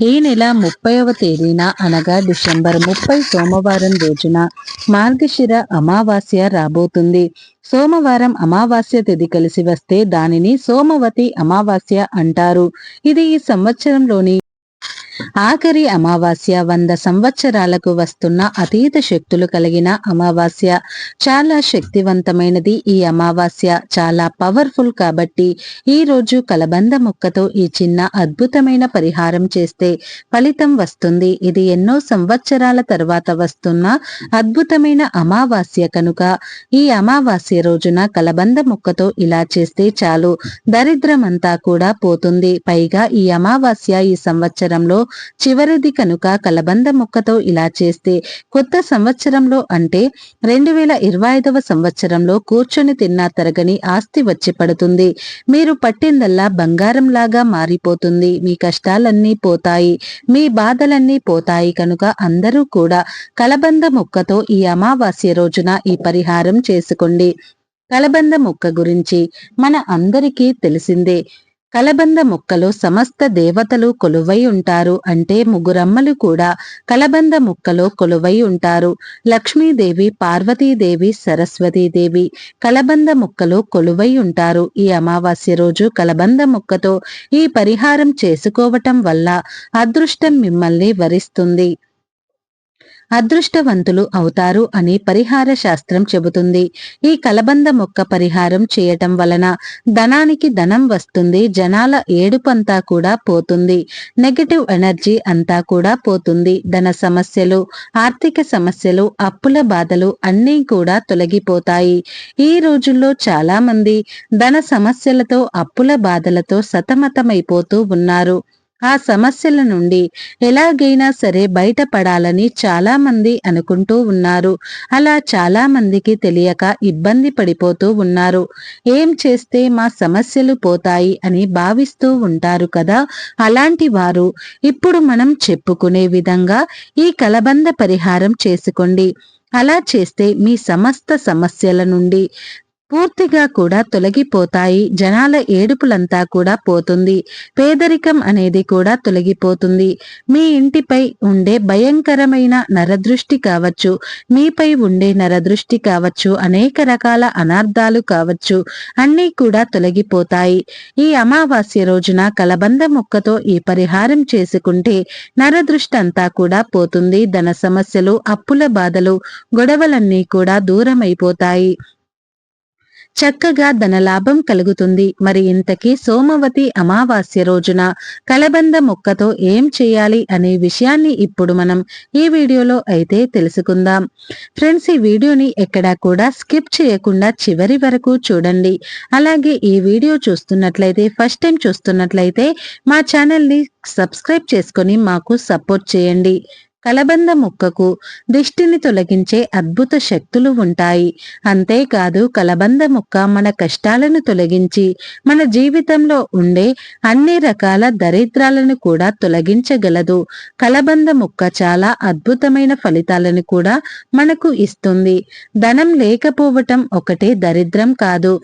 ఈ నెల ముప్పైవ తేదీన అనగా డిసెంబర్ ముప్పై సోమవారం రోజున మార్గశిర అమావాస్య రాబోతుంది. సోమవారం అమావాస్య తిథి కలిసి వస్తే దానిని సోమవతి అమావాస్య అంటారు. ఇది ఈ సంవత్సరంలోని ఆఖరి అమావాస్య వంద సంవత్సరాలకు వస్తున్న అతీత శక్తులు కలిగిన అమావాస్య చాలా శక్తివంతమైనది. ఈ అమావాస్య చాలా పవర్ఫుల్ కాబట్టి ఈ రోజు కలబంద ముక్కతో ఈ చిన్న అద్భుతమైన పరిహారం చేస్తే ఫలితం వస్తుంది. ఇది ఎన్నో సంవత్సరాల తర్వాత వస్తున్న అద్భుతమైన అమావాస్య కనుక ఈ అమావాస్య రోజున కలబంద ముక్కతో ఇలా చేస్తే చాలు. దరిద్రమంతా కూడా పోతుంది. పైగా ఈ అమావాస్య ఈ సంవత్సరంలో చివరిది కనుక కలబంద ముక్కతో ఇలా చేస్తే కొత్త సంవత్సరంలో అంటే రెండు వేల ఇరవై ఐదవ సంవత్సరంలో కూర్చొని తిన్నా తరగని ఆస్తి వచ్చి పడుతుంది. మీరు పట్టిందల్లా బంగారం లాగా మారిపోతుంది. మీ కష్టాలన్నీ పోతాయి. మీ బాధలన్నీ పోతాయి కనుక అందరూ కూడా కలబంద ముక్కతో ఈ అమావాస్య రోజున ఈ పరిహారం చేసుకోండి. కలబంద ముక్క గురించి మన అందరికీ తెలిసిందే. కలబంద ముక్కలో సమస్త దేవతలు కొలువై ఉంటారు అంటే ముగ్గురమ్మలు కూడా కలబంద ముక్కలో కొలువై ఉంటారు. లక్ష్మీదేవి పార్వతీదేవి సరస్వతీదేవి కలబంద ముక్కలో కొలువై ఉంటారు. ఈ అమావాస్య రోజు కలబంద ముక్కతో ఈ పరిహారం చేసుకోవటం వల్ల అదృష్టం మిమ్మల్ని వరిస్తుంది. అదృష్టవంతులు అవుతారు అని పరిహార శాస్త్రం చెబుతుంది. ఈ కలబంద మొక్క పరిహారం చేయటం వలన ధనానికి ధనం వస్తుంది జనాల ఏడుపంతా కూడా పోతుంది నెగటివ్ ఎనర్జీ అంతా కూడా పోతుంది. ధన సమస్యలు ఆర్థిక సమస్యలు అప్పుల బాధలు అన్నీ కూడా తొలగిపోతాయి. ఈ రోజుల్లో చాలా మంది ధన సమస్యలతో అప్పుల బాధలతో సతమతమైపోతూ ఉన్నారు. ఆ సమస్యల నుండి ఎలాగైనా సరే బయటపడాలని చాలా మంది అనుకుంటూ ఉన్నారు. అలా చాలా మందికి తెలియక ఇబ్బంది పడిపోతూ ఉన్నారు. ఏం చేస్తే మా సమస్యలు పోతాయి అని భావిస్తూ ఉంటారు కదా? అలాంటి వారు ఇప్పుడు మనం చెప్పుకునే విధంగా ఈ కలబంద పరిహారం చేసుకోండి. అలా చేస్తే మీ సమస్త సమస్యల నుండి పూర్తిగా కూడా తొలగిపోతాయి. జనాల ఏడుపులంతా కూడా పోతుంది. పేదరికం అనేది కూడా తొలగిపోతుంది. మీ ఇంటిపై ఉండే భయంకరమైన నరదృష్టి కావచ్చు మీపై ఉండే నరదృష్టి కావచ్చు అనేక రకాల అనార్థాలు కావచ్చు అన్నీ కూడా తొలగిపోతాయి. ఈ అమావాస్య రోజున కలబంద మొక్కతో ఈ పరిహారం చేసుకుంటే నరదృష్టి అంతా కూడా పోతుంది. ధన సమస్యలు అప్పుల బాధలు గొడవలన్నీ కూడా దూరమైపోతాయి. చక్కగా ధనలాభం కలుగుతుంది. మరి ఇంతకీ సోమవతి అమావాస్య రోజున కలబంద మొక్కతో ఏం చేయాలి అనే విషయాన్ని ఇప్పుడు మనం ఈ వీడియోలో అయితే తెలుసుకుందాం. ఫ్రెండ్స్ ఈ వీడియోని ఎక్కడా కూడా స్కిప్ చేయకుండా చివరి వరకు చూడండి. అలాగే ఈ వీడియో చూస్తున్నట్లయితే ఫస్ట్ టైం చూస్తున్నట్లయితే మా ఛానల్ని సబ్స్క్రైబ్ చేసుకొని మాకు సపోర్ట్ చేయండి. కలబంద ముక్కకు దిష్టిని తొలగించే అద్భుత శక్తులు ఉంటాయి. అంతేకాదు కలబంద ముక్క మన కష్టాలను తొలగించి మన జీవితంలో ఉండే అన్ని రకాల దరిద్రాలను కూడా తొలగించగలదు. కలబంద ముక్క చాలా అద్భుతమైన ఫలితాలను కూడా మనకు ఇస్తుంది. ధనం లేకపోవటం ఒకటే దరిద్రం కాదు.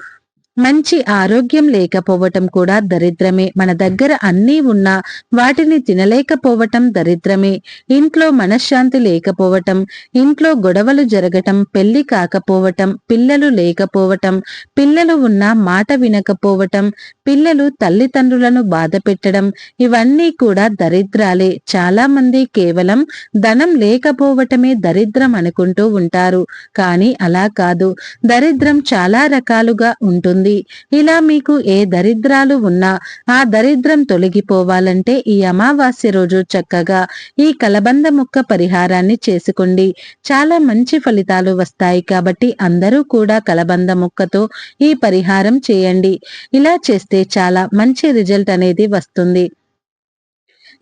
మంచి ఆరోగ్యం లేకపోవటం కూడా దరిద్రమే. మన దగ్గర అన్నీ ఉన్నా వాటిని తినలేకపోవటం దరిద్రమే. ఇంట్లో మనశ్శాంతి లేకపోవటం ఇంట్లో గొడవలు జరగటం పెళ్ళి కాకపోవటం పిల్లలు లేకపోవటం పిల్లలు ఉన్న మాట వినకపోవటం పిల్లలు తల్లిదండ్రులను బాధ పెట్టడం ఇవన్నీ కూడా దరిద్రాలే. చాలా మంది కేవలం ధనం లేకపోవటమే దరిద్రం అనుకుంటూ ఉంటారు. కానీ అలా కాదు. దరిద్రం చాలా రకాలుగా ఉంటుంది. ఇలా మీకు ఏ దరిద్రాలు ఉన్నా ఆ దరిద్రం తొలగిపోవాలంటే ఈ అమావాస్య రోజు చక్కగా ఈ కలబంద ముక్క పరిహారాన్ని చేసుకోండి. చాలా మంచి ఫలితాలు వస్తాయి కాబట్టి అందరూ కూడా కలబంద ముక్కతో ఈ పరిహారం చేయండి. ఇలా చేస్తే చాలా మంచి రిజల్ట్ అనేది వస్తుంది.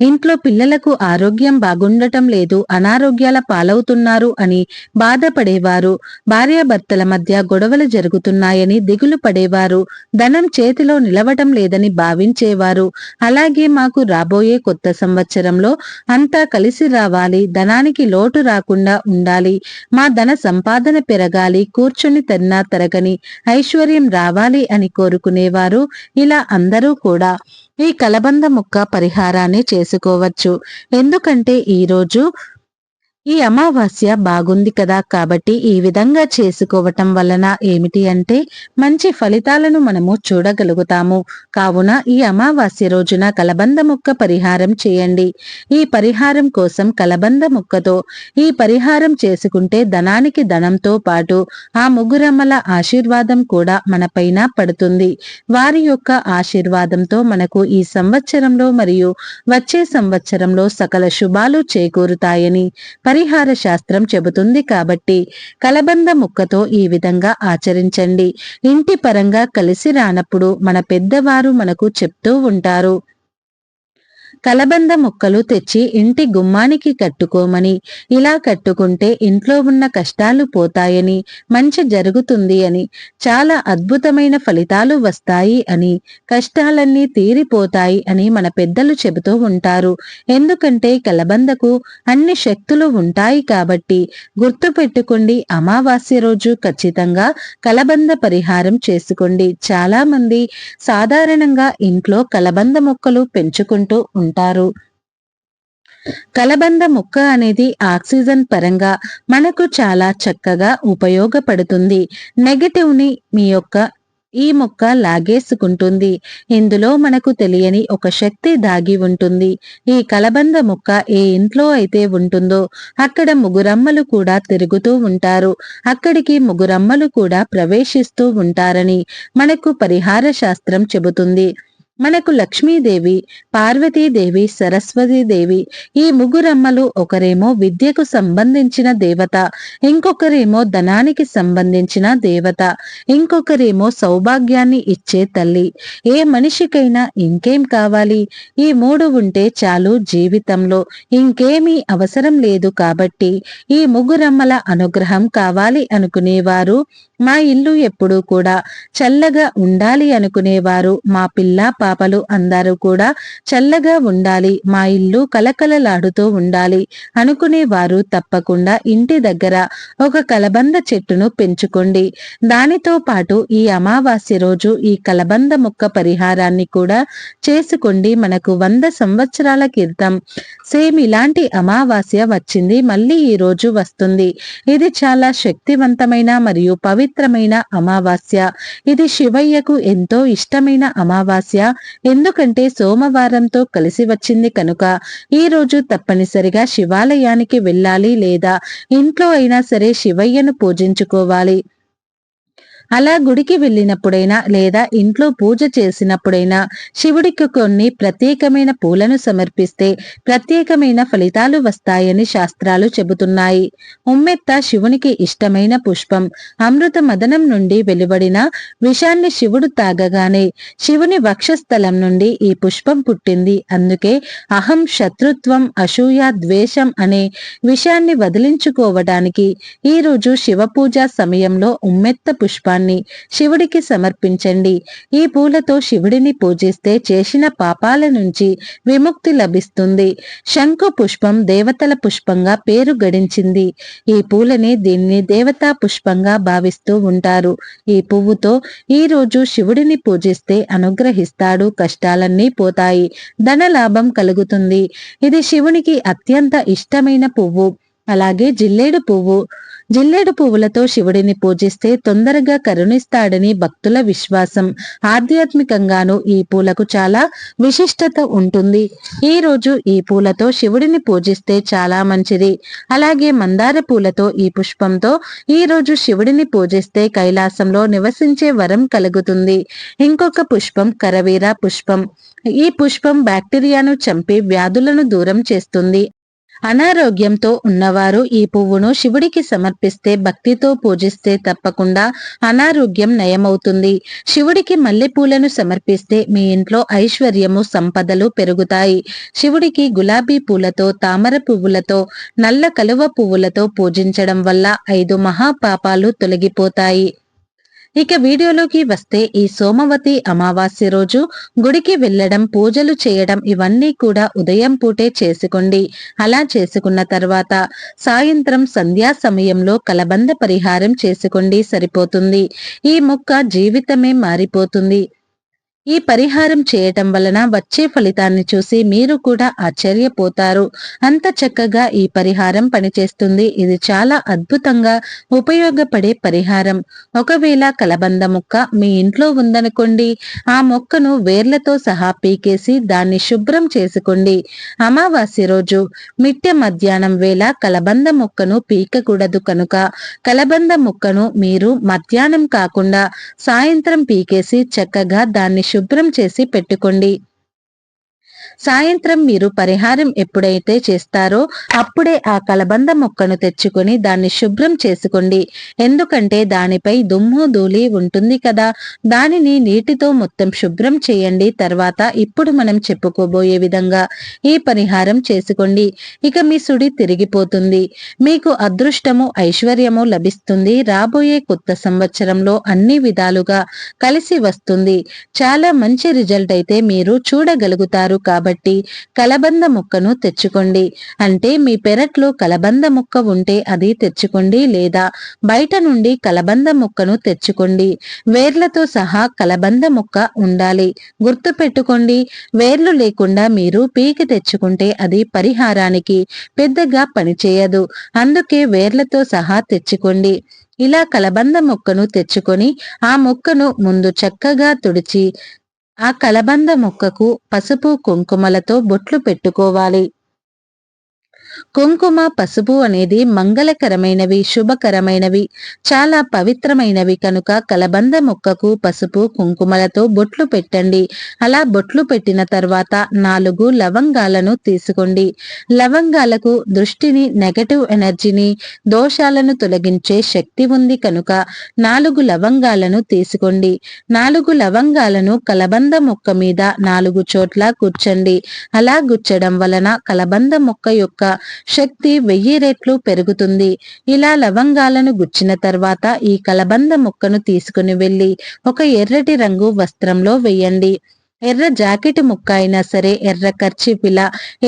ఇంట్లో పిల్లలకు ఆరోగ్యం బాగుండటం లేదు అనారోగ్యాల పాలవుతున్నారు అని బాధపడేవారు. భార్యాభర్తల మధ్య గొడవలు జరుగుతున్నాయని దిగులు పడేవారు. ధనం చేతిలో నిలవటం లేదని భావించేవారు. అలాగే మాకు రాబోయే కొత్త సంవత్సరంలో అంతా కలిసి రావాలి ధనానికి లోటు రాకుండా ఉండాలి. మా ధన సంపాదన పెరగాలి కూర్చుని తిన్నా తరగని ఐశ్వర్యం రావాలి అని కోరుకునేవారు. ఇలా అందరూ కూడా ఈ కలబంద ముక్క పరిహారాన్ని చేసుకోవచ్చు. ఎందుకంటే ఈరోజు ఈ అమావాస్య బాగుంది కదా కాబట్టి ఈ విధంగా చేసుకోవటం వలన ఏమిటి అంటే మంచి ఫలితాలను మనము చూడగలుగుతాము. కావున ఈ అమావాస్య రోజున కలబంద ముక్క పరిహారం చేయండి. ఈ పరిహారం కోసం కలబంద ముక్కతో ఈ పరిహారం చేసుకుంటే ధనానికి ధనంతో పాటు ఆ ముగ్గురమ్మల ఆశీర్వాదం కూడా మనపైన పడుతుంది. వారి యొక్క ఆశీర్వాదంతో మనకు ఈ సంవత్సరంలో మరియు వచ్చే సంవత్సరంలో సకల శుభాలు చేకూరుతాయని పరిహార శాస్త్రం చెబుతుంది కాబట్టి కలబంద ముక్కతో ఈ విధంగా ఆచరించండి. ఇంటి పరంగా కలిసి రానప్పుడు మన పెద్దవారు మనకు చెప్తూ ఉంటారు. కలబంద ముక్కలు తెచ్చి ఇంటి గుమ్మానికి కట్టుకోమని. ఇలా కట్టుకుంటే ఇంట్లో ఉన్న కష్టాలు పోతాయని మంచి జరుగుతుంది అని చాలా అద్భుతమైన ఫలితాలు వస్తాయి అని కష్టాలన్నీ తీరిపోతాయి అని మన పెద్దలు చెబుతూ ఉంటారు. ఎందుకంటే కలబందకు అన్ని శక్తులు ఉంటాయి కాబట్టి గుర్తు పెట్టుకోండి అమావాస్య రోజు ఖచ్చితంగా కలబంద పరిహారం చేసుకోండి. చాలా మంది సాధారణంగా ఇంట్లో కలబంద మొక్కలు పెంచుకుంటూ ఉంటారు కలబంద మొక్క అనేది ఆక్సిజన్ పరంగా మనకు చాలా చక్కగా ఉపయోగపడుతుంది. నెగటివ్ని మీ యొక్క ఈ మొక్క లాగేసుకుంటుంది. ఇందులో మనకు తెలియని ఒక శక్తి దాగి ఉంటుంది. ఈ కలబంద మొక్క ఏ ఇంట్లో అయితే ఉంటుందో అక్కడ ముగురమ్మలు కూడా తిరుగుతూ ఉంటారు. అక్కడికి ముగురమ్మలు కూడా ప్రవేశిస్తూ ఉంటారని మనకు పరిహార శాస్త్రం చెబుతుంది. మనకు లక్ష్మీదేవి పార్వతీదేవి సరస్వతీదేవి ఈ ముగ్గురమ్మలు ఒకరేమో విద్యకు సంబంధించిన దేవత ఇంకొకరేమో ధనానికి సంబంధించిన దేవత ఇంకొకరేమో సౌభాగ్యాన్ని ఇచ్చే తల్లి. ఏ మనిషికైనా ఇంకేం కావాలి? ఈ మూడు ఉంటే చాలు జీవితంలో. ఇంకేమీ అవసరం లేదు కాబట్టి ఈ ముగ్గురమ్మల అనుగ్రహం కావాలి అనుకునేవారు. మా ఇల్లు ఎప్పుడూ కూడా చల్లగా ఉండాలి అనుకునేవారు. మా పిల్ల పాపలు అందరూ కూడా చల్లగా ఉండాలి మా ఇల్లు కలకలలాడుతూ ఉండాలి అనుకునేవారు తప్పకుండా ఇంటి దగ్గర ఒక కలబంద చెట్టును పెంచుకోండి. దానితో పాటు ఈ అమావాస్య రోజు ఈ కలబంద మొక్క పరిహారాన్ని కూడా చేసుకోండి. మనకు వంద సంవత్సరాల క్రితం సేమ్ ఇలాంటి అమావాస్య వచ్చింది మళ్ళీ ఈ రోజు వస్తుంది. ఇది చాలా శక్తివంతమైన మరియు పవిత్రమైన అమావాస్య. ఇది శివయ్యకు ఎంతో ఇష్టమైన అమావాస్య. ఎందుకంటే సోమవారంతో కలిసి వచ్చింది కనుక ఈ రోజు తప్పనిసరిగా శివాలయానికి వెళ్ళాలి లేదా ఇంట్లో అయినా సరే శివయ్యను పూజించుకోవాలి. అలా గుడికి వెళ్ళినప్పుడైనా లేదా ఇంట్లో పూజ చేసినప్పుడైనా శివుడికి కొన్ని ప్రత్యేకమైన పూలను సమర్పిస్తే ప్రత్యేకమైన ఫలితాలు వస్తాయని శాస్త్రాలు చెబుతున్నాయి. ఉమ్మెత్త శివునికి ఇష్టమైన పుష్పం అమృత మదనం నుండి వెలువడిన విషాన్ని శివుడు తాగగానే శివుని వక్షస్థలం నుండి ఈ పుష్పం పుట్టింది. అందుకే అహం శత్రుత్వం అసూయ ద్వేషం అనే విషయాన్ని వదిలించుకోవడానికి ఈ రోజు శివ పూజ సమయంలో ఉమ్మెత్త పుష్పాన్ని పుష్పాన్ని శివుడికి సమర్పించండి. ఈ పూలతో శివుడిని పూజిస్తే చేసిన పాపాల నుంచి విముక్తి లభిస్తుంది. శంకు పుష్పం దేవతల పుష్పంగా పేరు గడించింది. ఈ పూలని దీన్ని దేవతా పుష్పంగా భావిస్తూ ఉంటారు. ఈ పువ్వుతో ఈ రోజు శివుడిని పూజిస్తే అనుగ్రహిస్తాడు కష్టాలన్నీ పోతాయి ధన లాభం కలుగుతుంది. ఇది శివునికి అత్యంత ఇష్టమైన పువ్వు. అలాగే జిల్లేడు పువ్వు జిల్లేడు పువ్వులతో శివుడిని పూజిస్తే తొందరగా కరుణిస్తాడని భక్తుల విశ్వాసం. ఆధ్యాత్మికంగాను ఈ పూలకు చాలా విశిష్టత ఉంటుంది. ఈ రోజు ఈ పూలతో శివుడిని పూజిస్తే చాలా మంచిది. అలాగే మందార పూలతో ఈ పుష్పంతో ఈ రోజు శివుడిని పూజిస్తే కైలాసంలో నివసించే వరం కలుగుతుంది. ఇంకొక పుష్పం కరవీర పుష్పం. ఈ పుష్పం బ్యాక్టీరియాను చంపి వ్యాధులను దూరం చేస్తుంది. అనారోగ్యంతో ఉన్నవారు ఈ పువ్వును శివుడికి సమర్పిస్తే భక్తితో పూజిస్తే తప్పకుండా అనారోగ్యం నయమవుతుంది. శివుడికి మల్లెపూలను సమర్పిస్తే మీ ఇంట్లో ఐశ్వర్యము సంపదలు పెరుగుతాయి. శివుడికి గులాబీ పూలతో తామర పువ్వులతో నల్ల కలువ పువ్వులతో పూజించడం వల్ల ఐదు మహాపాపాలు తొలగిపోతాయి. ఇక వీడియోలోకి వస్తే ఈ సోమవతి అమావాస్య రోజు గుడికి వెళ్ళడం పూజలు చేయడం ఇవన్నీ కూడా ఉదయం పూటే చేసుకోండి. అలా చేసుకున్న తర్వాత సాయంత్రం సంధ్యా సమయంలో కలబంద పరిహారం చేసుకోండి సరిపోతుంది. ఈ మొక్క జీవితమే మారిపోతుంది. ఈ పరిహారం చేయటం వలన వచ్చే ఫలితాన్ని చూసి మీరు కూడా ఆశ్చర్యపోతారు. అంత చక్కగా ఈ పరిహారం పనిచేస్తుంది. ఇది చాలా అద్భుతంగా ఉపయోగపడే పరిహారం. ఒకవేళ కలబంద మొక్క మీ ఇంట్లో ఉందనుకోండి ఆ మొక్కను వేర్లతో సహా పీకేసి దాన్ని శుభ్రం చేసుకోండి. అమావాస్య రోజు మిట్టె మధ్యాహ్నం వేళ కలబంద మొక్కను పీకకూడదు కనుక కలబంద మొక్కను మీరు మధ్యాహ్నం కాకుండా సాయంత్రం పీకేసి చక్కగా దాన్ని శుభ్రం చేసి పెట్టుకోండి. సాయంత్రం మీరు పరిహారం ఎప్పుడైతే చేస్తారో అప్పుడే ఆ కలబంద మొక్కను తెచ్చుకొని దాన్ని శుభ్రం చేసుకోండి. ఎందుకంటే దానిపై దుమ్ము ధూళి ఉంటుంది కదా. దానిని నీటితో మొత్తం శుభ్రం చేయండి. తర్వాత ఇప్పుడు మనం చెప్పుకోబోయే విధంగా ఈ పరిహారం చేసుకోండి. ఇక మీ సుడి తిరిగిపోతుంది. మీకు అదృష్టము ఐశ్వర్యము లభిస్తుంది. రాబోయే కొత్త సంవత్సరంలో అన్ని విధాలుగా కలిసి వస్తుంది. చాలా మంచి రిజల్ట్ అయితే మీరు చూడగలుగుతారు. కాబట్టి కలబంద ముక్కను తెచ్చుకోండి. అంటే మీ పెరట్లో కలబంద ముక్క ఉంటే అది తెచ్చుకోండి లేదా బయట నుండి కలబంద ముక్కను తెచ్చుకోండి. వేర్లతో సహా కలబంద ముక్క ఉండాలి. గుర్తు పెట్టుకోండి వేర్లు లేకుండా మీరు పీకి తెచ్చుకుంటే అది పరిహారానికి పెద్దగా పనిచేయదు అందుకే వేర్లతో సహా తెచ్చుకోండి. ఇలా కలబంద ముక్కను తెచ్చుకొని ఆ మొక్కను ముందు చక్కగా తుడిచి ఆ కలబంద మొక్కకు పసుపు కుంకుమలతో బొట్లు పెట్టుకోవాలి. కుంకుమ పసుపు అనేది మంగళకరమైనవి శుభకరమైనవి చాలా పవిత్రమైనవి. కనుక కలబంద మొక్కకు పసుపు కుంకుమలతో బొట్లు పెట్టండి. అలా బొట్లు పెట్టిన తర్వాత నాలుగు లవంగాలను తీసుకోండి. లవంగాలకు దృష్టిని నెగటివ్ ఎనర్జీని దోషాలను తొలగించే శక్తి ఉంది. కనుక నాలుగు లవంగాలను తీసుకోండి. నాలుగు లవంగాలను కలబంద మొక్క మీద నాలుగు చోట్ల కూర్చండి అలా గుచ్చడం వలన కలబంద మొక్క యొక్క శక్తి వెయ్యి రెట్లు పెరుగుతుంది. ఇలా లవంగాలను గుచ్చిన తర్వాత ఈ కలబంద ముక్కను తీసుకుని వెళ్ళి ఒక ఎర్రటి రంగు వస్త్రంలో వెయ్యండి ఎర్ర జాకెట్ ముక్క అయినా సరే ఎర్ర ఖర్చిపిల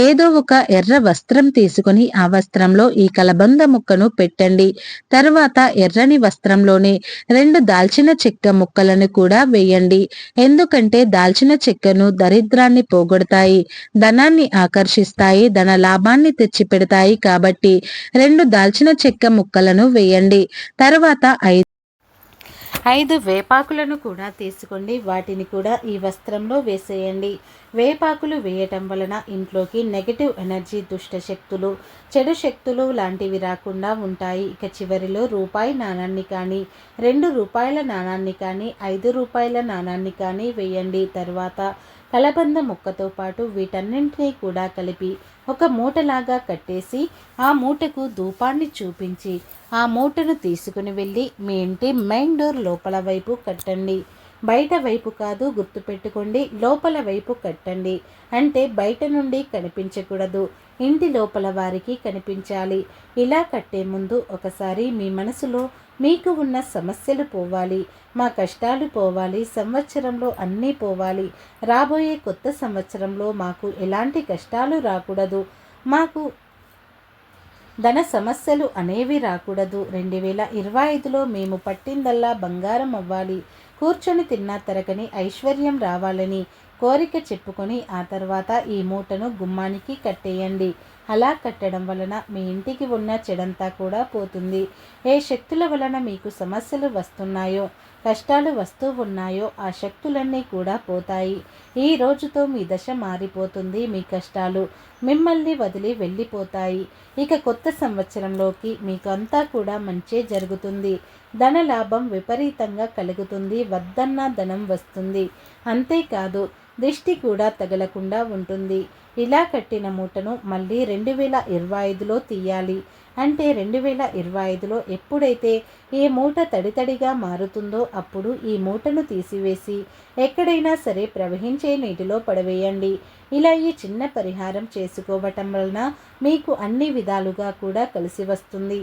ఏదో ఒక ఎర్ర వస్త్రం తీసుకుని ఆ వస్త్రంలో ఈ కలబంద ముక్కను పెట్టండి. తర్వాత ఎర్రని వస్త్రంలోనే రెండు దాల్చిన చెక్క ముక్కలను కూడా వేయండి. ఎందుకంటే దాల్చిన చెక్కను దరిద్రాన్ని పోగొడతాయి ధనాన్ని ఆకర్షిస్తాయి ధన లాభాన్ని తెచ్చి పెడతాయి కాబట్టి రెండు దాల్చిన చెక్క ముక్కలను వేయండి. తర్వాత ఐదు ఐదు వేపాకులను కూడా తీసుకోండి. వాటిని కూడా ఈ వస్త్రంలో వేసేయండి. వేపాకులు వేయటం వలన ఇంట్లోకి నెగటివ్ ఎనర్జీ దుష్ట శక్తులు చెడు శక్తులు లాంటివి రాకుండా ఉంటాయి. ఇక చివరిలో రూపాయి నాణాన్ని కానీ రెండు రూపాయల నాణాన్ని కానీ ఐదు రూపాయల నాణాన్ని కానీ వేయండి. తర్వాత కలబంద ముక్కతో పాటు వీటన్నింటినీ కూడా కలిపి ఒక మూటలాగా కట్టేసి ఆ మూటకు ధూపాన్ని చూపించి ఆ మూటను తీసుకుని వెళ్ళి మీ ఇంటి మెయిన్ డోర్ లోపల వైపు కట్టండి. బయట వైపు కాదు గుర్తుపెట్టుకోండి లోపల వైపు కట్టండి. అంటే బయట నుండి కనిపించకూడదు ఇంటి లోపల వారికి కనిపించాలి. ఇలా కట్టే ముందు ఒకసారి మీ మనసులో మీకు ఉన్న సమస్యలు పోవాలి మా కష్టాలు పోవాలి సంవత్సరంలో అన్నీ పోవాలి. రాబోయే కొత్త సంవత్సరంలో మాకు ఎలాంటి కష్టాలు రాకూడదు? మాకు ధన సమస్యలు అనేవి రాకూడదు. రెండు వేల ఇరవై ఐదులో మేము పట్టిందల్లా బంగారం అవ్వాలి. కూర్చొని తిన్నా తరగని ఐశ్వర్యం రావాలని కోరిక చెప్పుకొని ఆ తర్వాత ఈ మూటను గుమ్మానికి కట్టేయండి. అలా కట్టడం వలన మీ ఇంటికి ఉన్న చెడంతా కూడా పోతుంది. ఏ శక్తుల వలన మీకు సమస్యలు వస్తున్నాయో కష్టాలు వస్తూ ఉన్నాయో ఆ శక్తులన్నీ కూడా పోతాయి. ఈ రోజుతో మీ దశ మారిపోతుంది మీ కష్టాలు మిమ్మల్ని వదిలి వెళ్ళిపోతాయి. ఇక కొత్త సంవత్సరంలోకి మీకు అంతా కూడా మంచే జరుగుతుంది. ధన లాభం విపరీతంగా కలుగుతుంది వద్దన్న ధనం వస్తుంది. అంతేకాదు దిష్టి కూడా తగలకుండా ఉంటుంది. ఇలా కట్టిన మూటను మళ్ళీ రెండు వేల ఇరవై ఐదులో తీయాలి. అంటే రెండు వేల ఇరవై ఐదులో ఎప్పుడైతే ఈ మూట తడితడిగా మారుతుందో అప్పుడు ఈ మూటను తీసివేసి ఎక్కడైనా సరే ప్రవహించే నీటిలో పడవేయండి. ఇలా ఈ చిన్న పరిహారం చేసుకోవటం వలన మీకు అన్ని విధాలుగా కూడా కలిసి వస్తుంది.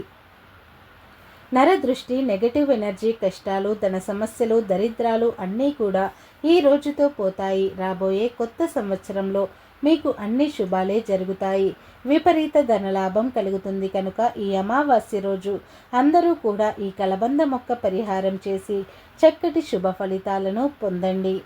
నరదృష్టి నెగటివ్ ఎనర్జీ కష్టాలు ధన సమస్యలు దరిద్రాలు అన్నీ కూడా ఈ రోజుతో పోతాయి. రాబోయే కొత్త సంవత్సరంలో మీకు అన్ని శుభాలే జరుగుతాయి. విపరీత ధనలాభం కలుగుతుంది కనుక ఈ అమావాస్య రోజు అందరూ కూడా ఈ కలబంద మొక్క పరిహారం చేసి చక్కటి శుభ ఫలితాలను పొందండి.